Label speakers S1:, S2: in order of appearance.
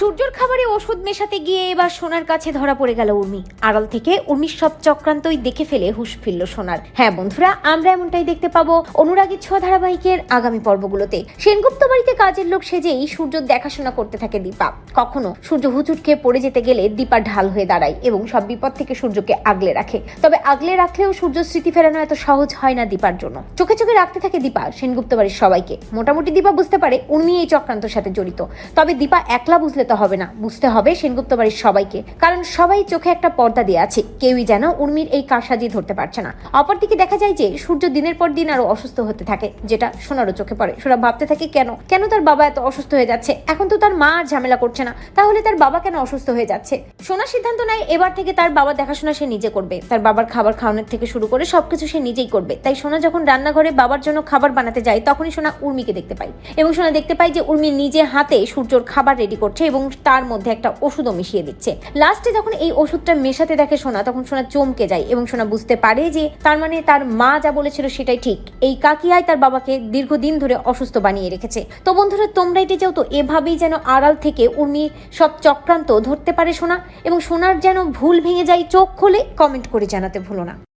S1: সূর্যর খাবারে ওষুধ মেশাতে গিয়ে এবার সোনার কাছে ধরা পড়ে গেল উর্মি। আড়াল থেকে উর্মির সব চক্রান্তই দেখে ফেলে হুশ ফিরল সোনার। হ্যাঁ বন্ধুরা, আমরা এমনটাই দেখতে পাবো অনুরাগীর ছোঁয়া ধারাবাহিকের আগামী পর্বগুলোতে। সেনগুপ্ত বাড়িতে কাজের লোক সেজেই সূর্য দেখাশোনা করতে থাকে দীপা। কখনো সূর্য হুচুট খেয়ে পড়ে যেতে গেলে দীপা ঢাল হয়ে দাঁড়ায় এবং সব বিপদ থেকে সূর্যকে আগলে রাখে। তবে আগলে রাখলেও সূর্য স্মৃতি ফেরানো এত সহজ হয় না দীপার জন্য। চোখে চোখে রাখতে থাকে দীপা, সেনগুপ্ত বাড়ির সবাইকে। মোটামুটি দীপা বুঝতে পারে উর্মি এই চক্রান্তর সাথে জড়িত। তবে দীপা একলা বুঝলে তো হবে না, বুঝতে হবে সেনগুপ্ত বাড়ির সবাইকে। কারণ সবাই চোখে একটা পর্দা দিয়ে আছে, কেউই যেন উর্মির এই কারসাজি ধরতে পারছে না। অপরদিকে দেখা যায় যে সূর্য দিনের পর দিন আরও অসুস্থ হতে থাকে, যেটা সোনারও চোখে পড়ে। সোনা ভাবতে থাকে, কেন? কেন তার বাবা এত অসুস্থ হয়ে যাচ্ছে? এখন তো তার মা আর ঝামেলা করছে না। তাহলে তার বাবা কেন অসুস্থ হয়ে যাচ্ছে? সোনা সিদ্ধান্ত নেয়, এবার থেকে তার বাবা দেখাশোনা সে নিজে করবে। তার বাবার খাবার খাওয়ানোর থেকে শুরু করে সবকিছু সে নিজেই করবে। তাই সোনা যখন রান্নাঘরে বাবার জন্য খাবার বানাতে যায়, তখনই সোনা উর্মিকে দেখতে পাই এবং সোনা দেখতে পাই যে উর্মি নিজে হাতে সূর্যর খাবার রেডি করছে এবং তার মধ্যে একটা ওষুধও মিশিয়ে দিচ্ছে। লাস্টে যখন এই ওষুধটা মেশাতে দেখে সোনা, তখন সোনা চমকে যায় এবং সোনা বুঝতে পারে যে তার মানে তার মা যা বলেছিল সেটাই ঠিক। এই কাকিয়াই তার বাবাকে দীর্ঘদিন ধরে অসুস্থ বানিয়ে রেখেছে। তো বন্ধুরা তোমরা এটি যেও তো এভাবেই যেন আড়াল থেকে উর্মির সব চক্রান্ত ধরতে পারে সোনা এবং সোনার যেন ভুল ভেঙে যায় চোখ খোলে কমেন্ট করে জানাতে ভুলো না।